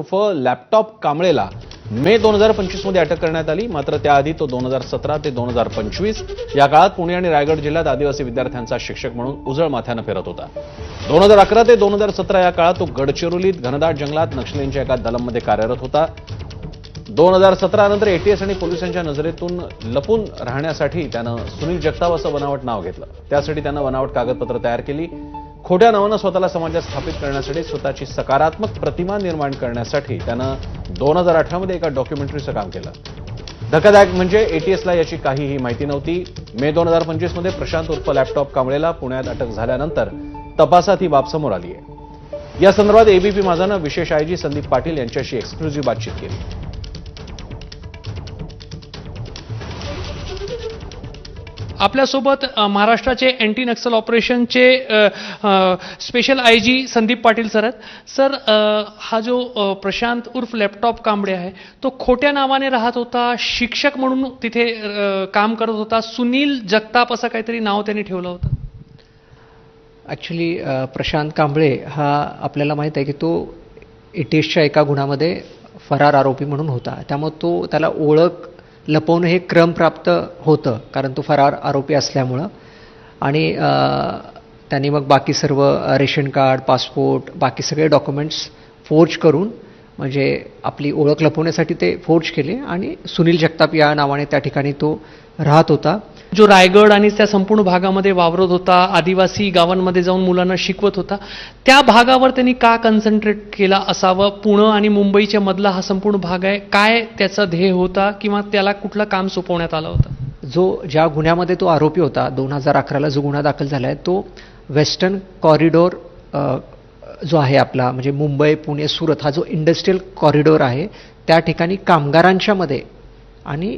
उर्फ लॅपटॉप कांबळेला मे दोन हजार पंचवीसमध्ये अटक करण्यात आली. मात्र त्याआधी तो दोन हजार सतरा ते दोन हजार पंचवीस या काळात पुणे आणि रायगड जिल्ह्यात आदिवासी विद्यार्थ्यांचा शिक्षक म्हणून उजळ माथ्यानं फिरत होता. दोन हजार अकरा ते दोन हजार सतरा या काळात तो गडचिरोलीत घनदाट जंगलात नक्षलींच्या एका दलममध्ये कार्यरत होता. दोन हजार सतरा नंतर एटीएस आणि पोलिसांच्या नजरेतून लपून राहण्यासाठी त्यानं सुनील जगताप असं बनावट नाव घेतलं. त्यासाठी त्यानं बनावट कागदपत्र तयार केली. खोट्या नावानं स्वतःला समाजात स्थापित करण्यासाठी स्वतःची सकारात्मक प्रतिमा निर्माण करण्यासाठी त्यानं दोन हजार अठरामध्ये एका डॉक्युमेंटरीचं काम केलं. धक्कादायक म्हणजे एटीएसला याची काहीही माहिती नव्हती. मे दोन हजार पंचवीसमध्ये प्रशांत उर्फ लॅपटॉप कांबळेला पुण्यात अटक झाल्यानंतर तपासात ही बाब समोर आली आहे या संदर्भात एबीपी माझानं विशेष आयजी संदीप पाटील यांच्याशी एक्सक्लुझिव्ह बातचीत केली. आपल्यासोबत महाराष्ट्राचे अँटी नक्सल ऑपरेशनचे special I G Sandeep Patil sir आहेत. सर हा जो प्रशांत उर्फ लॅपटॉप कांबळे आहे तो खोट्या नावाने राहत होता शिक्षक म्हणून तिथे काम करत होता. सुनील जगताप असं काहीतरी नाव त्यांनी ठेवलं होतं. ॲक्च्युली प्रशांत कांबळे हा आपल्याला माहीत आहे की तो एटीएसच्या एका गुन्हामध्ये फरार आरोपी म्हणून होता. त्यामुळे तो त्याला ओळख लपवणं हे क्रमप्राप्त होतं कारण तो फरार आरोपी असल्यामुळं. आणि त्यांनी मग बाकी सर्व रेशन कार्ड पासपोर्ट बाकी सगळे डॉक्युमेंट्स फोर्ज करून म्हणजे आपली ओळख लपवण्यासाठी ते फोर्ज केले. आणि सुनील जगताप या नावाने त्या ठिकाणी तो राहत होता. जो रायगड आणि त्या संपूर्ण भागामध्ये वावरत होता आदिवासी गावांमध्ये जाऊन मुलांना शिकवत होता त्या भागावर त्यांनी का कन्सन्ट्रेट केला असावं? पुणे आणि मुंबईच्या मधला हा संपूर्ण भाग आहे. काय त्याचा ध्येय होता किंवा त्याला कुठलं काम सोपवण्यात आलं होतं? जो ज्या गुन्ह्यामध्ये तो आरोपी होता दोन हजार अकराला जो गुन्हा दाखल झाला आहे तो वेस्टर्न कॉरिडॉर जो आहे आपला म्हणजे मुंबई पुणे सुरत हा जो इंडस्ट्रीयल कॉरिडॉर आहे त्या ठिकाणी कामगारांच्यामध्ये आणि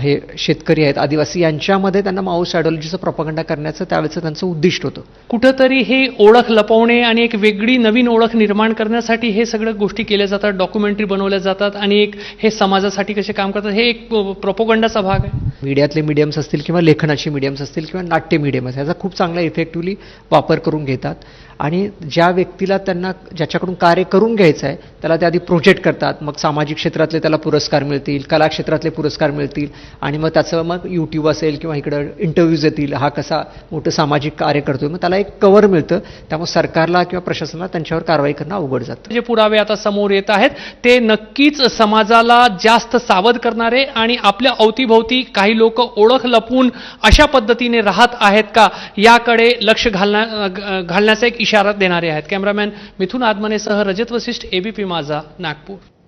हे शेतकरी आहेत आदिवासी यांच्यामध्ये त्यांना माओस आयडिओलॉजीचं प्रॉपगंडा करण्याचं त्यावेळेचं त्यांचं उद्दिष्ट होतं. कुठंतरी हे ओळख लपवणे आणि एक वेगळी नवीन ओळख निर्माण करण्यासाठी हे सगळ्या गोष्टी केल्या जातात डॉक्युमेंटरी बनवल्या जातात आणि एक हे समाजासाठी कसे काम करतात हे एक प्रोपोगंडाचा भाग आहे. मीडियातले मीडियम्स असतील किंवा लेखनाचे मीडियम्स असतील किंवा नाट्य मीडियम असेल याचा खूप चांगला इफेक्टिव्हली वापर करून घेतात. आणि ज्या व्यक्तीला त्यांना ज्याच्याकडून कार्य करून घ्यायचं आहे त्याला ते आधी प्रोजेक्ट करतात. मग सामाजिक क्षेत्रातले त्याला पुरस्कार मिळतील कला क्षेत्रातले पुरस्कार मिळतील आणि मग त्याचं मग यूट्यूब असेल किंवा इकडं इंटरव्ह्यूज येतील हा कसा मोठं सामाजिक कार्य करतोय मग त्याला एक कवर मिळतं. त्यामुळे सरकारला किंवा प्रशासनाला त्यांच्यावर कारवाई करणं अवघड जातं. जे पुरावे आता समोर येत आहेत. ते नक्कीच समाजाला जास्त सावध करणारे आणि आपल्या अवतीभोवती काही लोक ओळख लपवून अशा पद्धतीने राहत आहेत का याकडे लक्ष घालण्या घालण्याचा एक इशारा देणारे आहेत. कॅमेरामॅन मिथुन आदमनेसह रजत वसिष्ठ एबीपी माझा नागपूर.